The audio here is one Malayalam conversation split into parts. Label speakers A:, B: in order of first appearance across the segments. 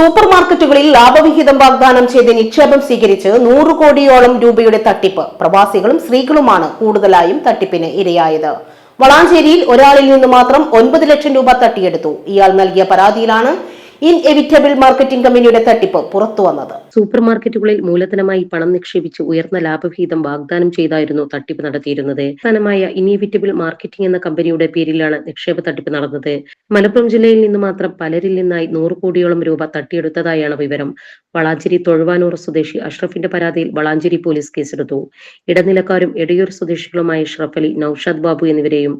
A: സൂപ്പർ മാർക്കറ്റുകളിൽ ലാഭവിഹിതം വാഗ്ദാനം ചെയ്ത് നിക്ഷേപം സ്വീകരിച്ച് നൂറ് കോടിയോളം രൂപയുടെ തട്ടിപ്പ്. പ്രവാസികളും സ്ത്രീകളുമാണ് കൂടുതലായും തട്ടിപ്പിന് ഇരയായത്. വളാഞ്ചേരിയിൽ ഒരാളിൽ നിന്ന് മാത്രം ഒൻപത് ലക്ഷം രൂപ തട്ടിയെടുത്തു. ഇയാൾ നൽകിയ പരാതിയിലാണ് ഇൻഎവിറ്റബിൾ മാർക്കറ്റിംഗ് കമ്പനിയുടെ തട്ടിപ്പ് പുറത്തുവന്നത്
B: സൂപ്പർ മാർക്കറ്റുകളിൽ മൂലധനമായി പണം നിക്ഷേപിച്ച് ഉയർന്ന ലാഭവിഹിതം വാഗ്ദാനം ചെയ്തായിരുന്നു തട്ടിപ്പ് നടത്തിയിരുന്നത്. സ്ഥാനമായ ഇനിവിറ്റബിൾ മാർക്കറ്റിംഗ് എന്ന കമ്പനിയുടെ പേരിലാണ് നിക്ഷേപ തട്ടിപ്പ് നടന്നത്. മലപ്പുറം ജില്ലയിൽ നിന്ന് മാത്രം പലരിൽ നിന്നായി നൂറ് കോടിയോളം രൂപ തട്ടിയെടുത്തതായാണ് വിവരം. വളാഞ്ചേരി തൊഴുവാനൂർ സ്വദേശി അഷ്റഫിന്റെ പരാതിയിൽ വളാഞ്ചേരി പോലീസ് കേസെടുത്തു. ഇടനിലക്കാരും എടയൂർ സ്വദേശികളുമായ ഷറഫലി അലി നൌഷാദ് ബാബു എന്നിവരെയും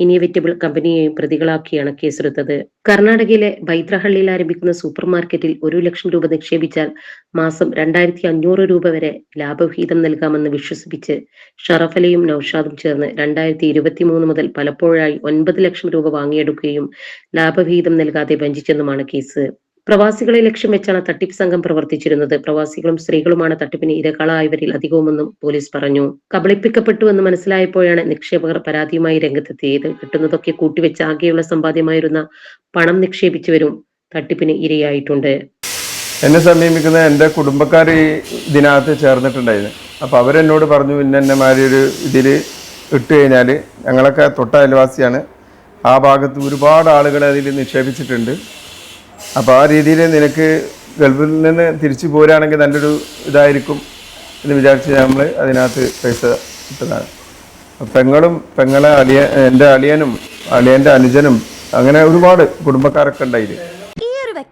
B: ഇനിയവിറ്റബിൾ കമ്പനിയെയും പ്രതികളാക്കിയാണ് കേസെടുത്തത്. കർണാടകയിലെ ബൈത്രഹള്ളിയിൽ ആരംഭിക്കുന്ന സൂപ്പർ മാർക്കറ്റിൽ ഒരു ലക്ഷം രൂപ നിക്ഷേപിച്ചാൽ മാസം രണ്ടായിരത്തി അഞ്ഞൂറ് രൂപ വരെ ലാഭവിഹിതം നൽകാമെന്ന് വിശ്വസിപ്പിച്ച് ഷറഫ് അലിയും നൌഷാദും ചേർന്ന് രണ്ടായിരത്തി ഇരുപത്തി മൂന്ന് മുതൽ പലപ്പോഴായി ഒൻപത് ലക്ഷം രൂപ വാങ്ങിയെടുക്കുകയും ലാഭവിഹിതം നൽകാതെ വഞ്ചിച്ചെന്നുമാണ് കേസ്. പ്രവാസികളെ ലക്ഷ്യം വെച്ചാണ് തട്ടിപ്പ് സംഘം പ്രവർത്തിച്ചിരുന്നത്. പ്രവാസികളും സ്ത്രീകളുമാണ് തട്ടിപ്പിന് ഇരകളായവരിൽ അധികവുമെന്നും പോലീസ് പറഞ്ഞു. കബളിപ്പിക്കപ്പെട്ടുവെന്ന് മനസ്സിലായപ്പോഴാണ് നിക്ഷേപകർ പരാതിയുമായി രംഗത്തെത്തിയത്. കിട്ടുന്നതൊക്കെ കൂട്ടിവെച്ച് ആകെയുള്ള സമ്പാദ്യമായിരുന്ന പണം നിക്ഷേപിച്ചവരും തട്ടിപ്പിന് ഇരയായിട്ടുണ്ട്.
C: എന്നെ സമീപിക്കുന്ന എന്റെ കുടുംബക്കാർ ഈ ഇതിനകത്ത് ചേർന്നിട്ടുണ്ടായിരുന്നു. അപ്പോൾ അവരെന്നോട് പറഞ്ഞു ഇന്ന എന്നെമാരി ഒരു ഇതിൽ ഇട്ട് കഴിഞ്ഞാൽ ഞങ്ങളൊക്കെ തൊട്ട അയൽവാസിയാണ്. ആ ഭാഗത്ത് ഒരുപാട് ആളുകളെ അതിൽ നിക്ഷേപിച്ചിട്ടുണ്ട്. അപ്പോൾ ആ രീതിയിൽ നിനക്ക് ഗൾഫിൽ നിന്ന് തിരിച്ചു പോരാണെങ്കിൽ നല്ലൊരു ഇതായിരിക്കും എന്ന് വിചാരിച്ച് നമ്മൾ അതിനകത്ത് പൈസ അപ്പോൾ പെങ്ങളും പെങ്ങളെ അളിയ എന്റെ അളിയനും അളിയന്റെ അനുജനും അങ്ങനെ ഒരുപാട് കുടുംബക്കാരൊക്കെ ഉണ്ടായിൽ
D: ഈ ഒരു